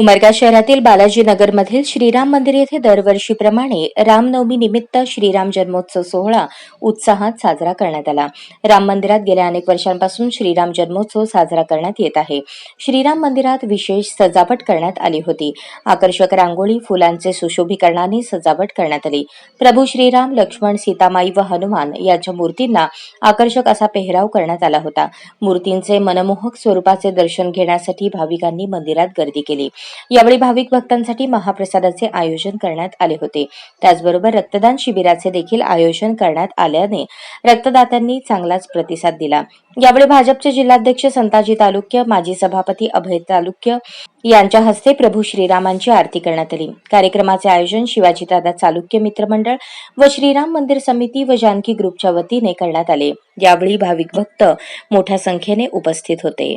उमरगा शहरातील बालाजीनगरमधील श्रीराम मंदिर येथे दरवर्षीप्रमाणे रामनवमी निमित्त श्रीराम जन्मोत्सव सोहळा उत्साहात साजरा करण्यात आला. राम मंदिरात गेल्या अनेक वर्षांपासून श्रीराम जन्मोत्सव साजरा करण्यात येत आहे. श्रीराम मंदिरात विशेष सजावट करण्यात आली होती. आकर्षक रांगोळी फुलांचे सुशोभीकरणाने सजावट करण्यात आली. प्रभू श्रीराम लक्ष्मण सीतामाई व हनुमान यांच्या मूर्तींना आकर्षक असा पेहराव करण्यात आला होता. मूर्तींचे मनमोहक स्वरूपाचे दर्शन घेण्यासाठी भाविकांनी मंदिरात गर्दी केली. यावेळी भाविक भक्तांसाठी महाप्रसादाचे आयोजन करण्यात आले होते. त्याचबरोबर रक्तदान शिबिराचे देखील आयोजन करण्यात आल्याने रक्तदात्यांनी चांगलाच प्रतिसाद दिला. यावेळी भाजपचे जिल्हाध्यक्ष संताजी तालुक्य माजी सभापती अभय तालुक्य यांच्या हस्ते प्रभू श्रीरामांची आरती करण्यात आली. कार्यक्रमाचे आयोजन शिवाजीदादा चालुक्य मित्रमंडळ व श्रीराम मंदिर समिती व जानकी ग्रुपच्या वतीने करण्यात आले. यावेळी भाविक भक्त मोठ्या संख्येने उपस्थित होते.